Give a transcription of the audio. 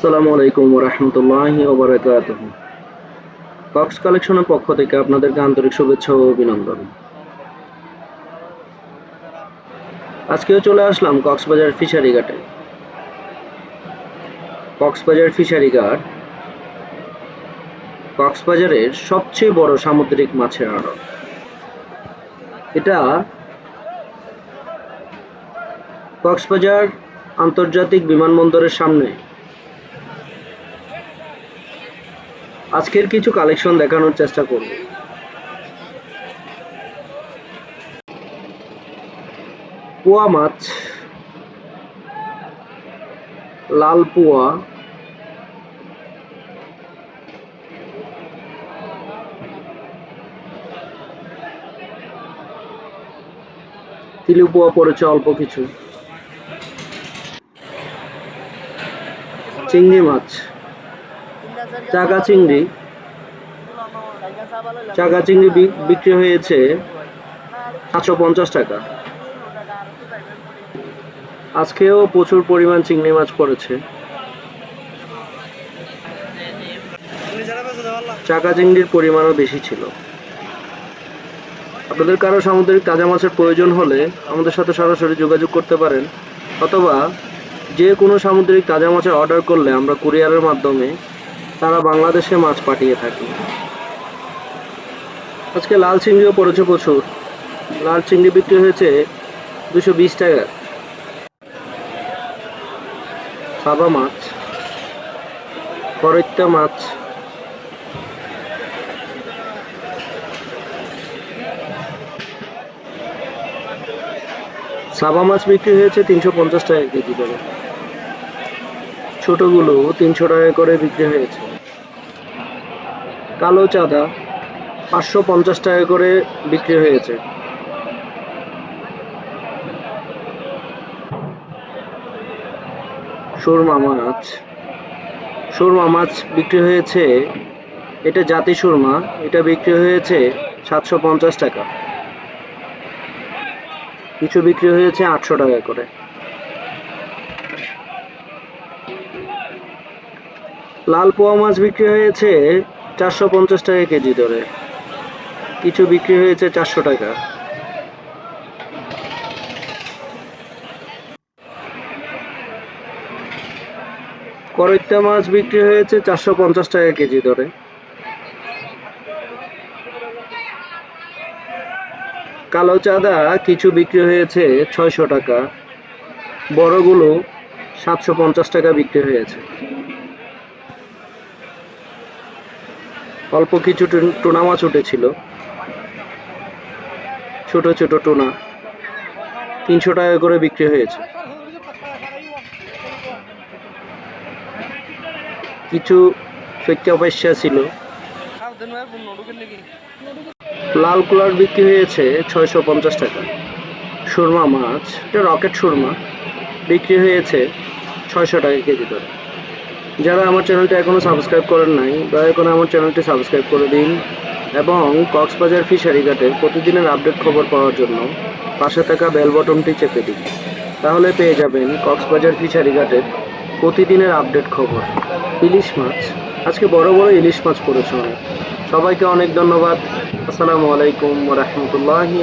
আসসালামু আলাইকুম রহমতুল্লাহি ওবরাকাত কক্স কালেকশনের পক্ষ থেকে আপনাদেরকে আন্তরিক শুভেচ্ছা ও অভিনন্দন। আজকেও চলে আসলাম কক্সবাজার ফিশারি ঘাটে। কক্সবাজার ফিশারি ঘাট কক্সবাজারের সবচেয়ে বড় সামুদ্রিক মাছের আড়ত। এটা কক্সবাজার আন্তর্জাতিক বিমানবন্দরের সামনে আজকের কিছু কালেকশন দেখানোর চেষ্টা করব। পোয়া মাছ, লাল পোয়া, তিলু পোয়া পড়েছে অল্প কিছু। চিংড়ি মাছ। চাকা চিংড়ি। চাকা চিংড়ি বিক্রি হয়েছে সাতশো পঞ্চাশ টাকা। আজকেও প্রচুর পরিমাণ চিংড়ি মাছ পড়েছে। চাকা চিংড়ির পরিমাণও বেশি ছিল। আপনাদের কারও সামুদ্রিক তাজা মাছের প্রয়োজন হলে আমাদের সাথে সরাসরি যোগাযোগ করতে পারেন, অথবা যে কোনো সামুদ্রিক তাজা মাছের অর্ডার করলে আমরা কুরিয়ারের মাধ্যমে তারা বাংলাদেশে মাছ পাঠিয়ে থাকে। আজকে লাল চিংড়িও পড়েছে প্রচুর। লাল চিংড়ি বিক্রি হয়েছে দুশো বিশ টাকা। সাবা মাছ করৈত্যা মাছ। সাবা মাছ বিক্রি হয়েছে তিনশো পঞ্চাশ টাকা কেজি করে। ছোটগুলো তিনশো টাকা করে বিক্রি হয়েছে। কালো চাঁদা পাঁচশো পঞ্চাশ টাকা করে বিক্রি হয়েছে। সুরমা মাছ। সুরমা মাছ বিক্রি হয়েছে, এটা জাতি সুরমা, এটা বিক্রি হয়েছে সাতশো পঞ্চাশ টাকা। কিছু বিক্রি হয়েছে আটশো টাকা করে। লাল পোয়া মাছ বিক্রি হয়েছে চারশো পঞ্চাশ টাকা কেজি দরে। কিছু বিক্রি হয়েছে চারশো টাকা। করৈত্যা মাছ বিক্রি হয়েছে চারশো পঞ্চাশ টাকা কেজি দরে। কালো চাঁদা কিছু বিক্রি হয়েছে ছয়শো টাকা। বড়গুলো সাতশো পঞ্চাশ টাকা বিক্রি হয়েছে। অল্প কিছু টুন- মাছ উঠেছিল। ছোট ছোট টোনা। তিনশো টাকা করে বিক্রি হয়েছে। কিছু অপেক্ষা ছিল। লাল কুলার বিক্রি হয়েছে ছয়শো পঞ্চাশ টাকা। সুরমা মাছ এটা রকেট সুরমা, বিক্রি হয়েছে ছয়শো টাকা কেজি দরে যারা আমার চ্যানেলটি এখনও সাবস্ক্রাইব করেন নাই, দয়া করে আমার চ্যানেলটি সাবস্ক্রাইব করে দিন এবং কক্সবাজার ফিশারি ঘাটের প্রতিদিনের আপডেট খবর পাওয়ার জন্য পাশে থাকা বেল বটনটি চেপে দিন। তাহলে পেয়ে যাবেন কক্সবাজার ফিশারি ঘাটের প্রতিদিনের আপডেট খবর। ইলিশ মাছ। আজকে বড় বড় ইলিশ মাছ পড়েছে অনেক। সবাইকে অনেক ধন্যবাদ। আসসালামু আলাইকুম রহমতুল্লাহি